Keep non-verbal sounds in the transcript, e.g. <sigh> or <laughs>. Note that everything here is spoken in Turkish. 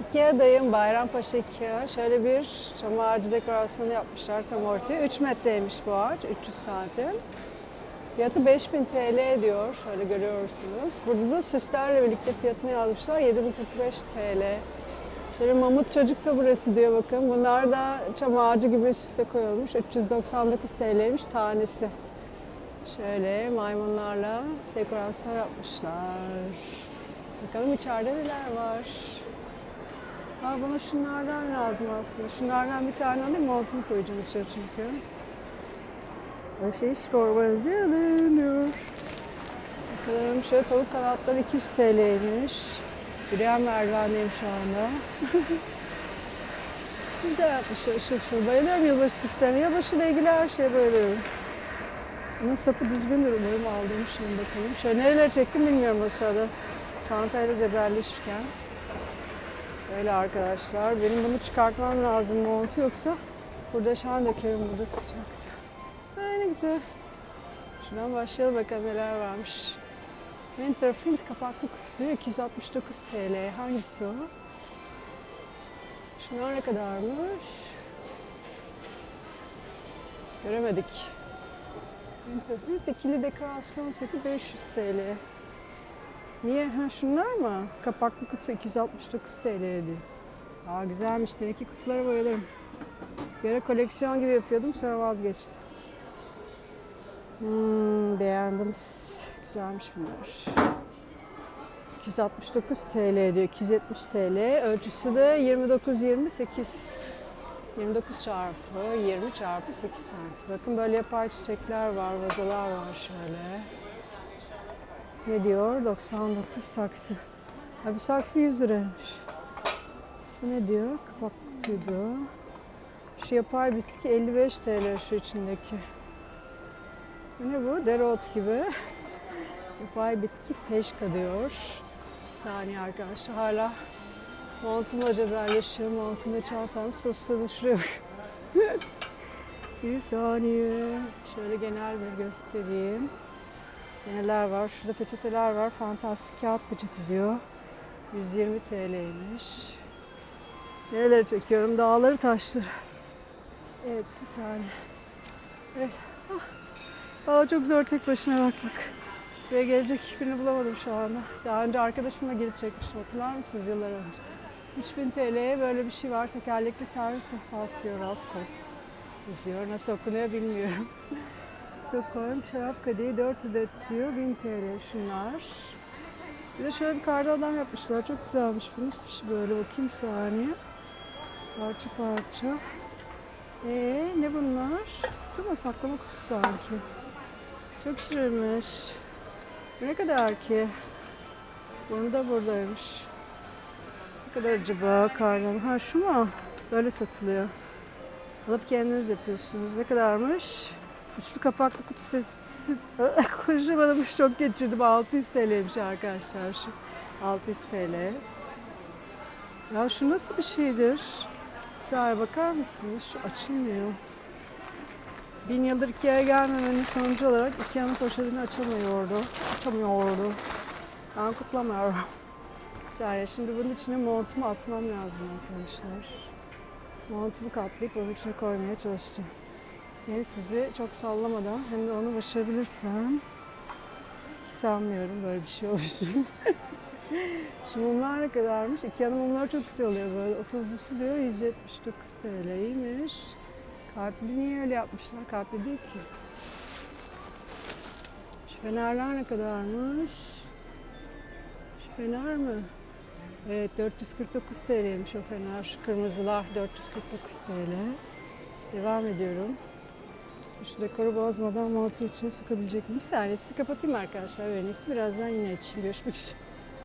Ikea'dayım, Bayrampaşa Ikea. Şöyle bir çam ağacı dekorasyonu yapmışlar tam ortaya. 3 metreymiş bu ağaç, 300 santim. Fiyatı 5000 TL ediyor, şöyle görüyorsunuz. Burada da süslerle birlikte fiyatını yazmışlar, 7045 TL. Şöyle mamut çocuk da burası diyor bakın. Bunlar da çam ağacı gibi süsle koyulmuş. 399 TL'ymiş tanesi. Şöyle maymunlarla dekorasyon yapmışlar. Bakalım içeride neler var. Ha bana şunlardan lazım aslında. Şunlardan bir tane alayım montumu koyacağım içeri çünkü. Her şey store alınıyor. Bakalım şöyle tavuk kanatları 200 TL'ymiş. Yürüyen merdivendeyim şu anda. <laughs> Güzel yapmışlar ışıl ışıl. Bayılıyorum yılbaşı süslerine. Yılbaşıyla ilgili her şeye bayılıyorum. Bunun sapı düzgündür umarım aldığım şimdi bakalım. Şöyle nerelere çektim bilmiyorum sırada. Çantayla cebelleşirken. Böyle arkadaşlar. Benim bunu çıkartmam lazım montu yoksa burada şan dökerim burada sıcakta. Ay ne güzel. Şuradan başlayalım bakalım neler varmış. Winter Flint kapaklı kutu diyor 269 TL. Hangisi o? Şunlar ne kadarmış? Göremedik. Winter Flint ikili dekorasyon seti 500 TL. Niye? Ha şunlar mı? Kapaklı kutu 269 TL diyor. Aa güzelmiş. Demek ki kutulara bayılırım. Bir ara koleksiyon gibi yapıyordum sonra vazgeçtim. Hmm, beğendim. Güzelmiş bunlar. 269 TL diyor. 270 TL. Ölçüsü de 29-28. 29 çarpı 20 çarpı 8 santim. Bakın böyle yapay çiçekler var, vazolar var şöyle. Ne diyor? 99 saksı. Ha bu saksı 100 liraymış. Bu ne diyor? Kapak kutuydu. Şu yapay bitki 55 TL şu içindeki. Bu ne bu? Dereotu gibi. <laughs> Yapay bitki feşka diyor. Bir saniye arkadaşlar hala montumla cebelleşiyor. Montum ve çantam sosyal şuraya <laughs> bir saniye. Şöyle genel bir göstereyim. Neler var? Şurada peçeteler var. Fantastik kağıt peçete diyor. 120 TL'ymiş. Nereleri çekiyorum? Dağları taşları. Evet bir saniye. Evet. Ah. Valla çok zor tek başına bakmak. Buraya gelecek hiçbirini bulamadım şu anda. Daha önce arkadaşımla gelip çekmiştim hatırlar mısınız yıllar önce? 3000 TL'ye böyle bir şey var. Tekerlekli servis sehpası diyor Rasko. Yazıyor. Nasıl okunuyor bilmiyorum. <laughs> Stockholm şarap kadehi 4 adet diyor. 1000 TL şunlar. Bir de şöyle bir kardan yapmışlar. Çok güzelmiş. Bu nasıl bir şey böyle? Bakayım saniye. Parça parça. Ee, ne bunlar? Kutu mu? Saklama kutusu sanki. Çok şirinmiş. Ne kadar ki? Bunu da buradaymış. Ne kadar acaba kardan? Ha şu mu? Böyle satılıyor. Alıp kendiniz yapıyorsunuz. Ne kadarmış? Üçlü kapaklı kutu sesi. <laughs> Konuşamamış çok geçirdim. 600 TL'ymiş arkadaşlar şu. 600 TL. Ya şu nasıl bir şeydir? Güzel bakar mısınız? Şu açılmıyor. Bin yıldır Ikea'ya gelmemenin sonucu olarak Ikea'nın poşetini açamıyordu. Açamıyordu. Ben kutlamıyorum. <laughs> Güzel. Şimdi bunun içine montumu atmam lazım arkadaşlar. Montumu katlayıp onun içine koymaya çalışacağım. Hem sizi çok sallamadan hem de onu başarabilirsem ki sanmıyorum böyle bir şey oluştuğunu. <laughs> Şu mumlar ne kadarmış? Ikea'nın mumları çok güzel oluyor böyle. 30'lusu diyor 179 TL'ymiş. Kalpli niye öyle yapmışlar? Kalpli değil ki. Şu fenerler ne kadarmış? Şu fener mi? Evet 449 TL'ymiş o fener. Şu kırmızılar 449 TL. Devam ediyorum. Şu dekoru bozmadan montu içine sokabilecek miyim? Sizi kapatayım arkadaşlar. En iyisi birazdan yine açayım. Görüşmek üzere.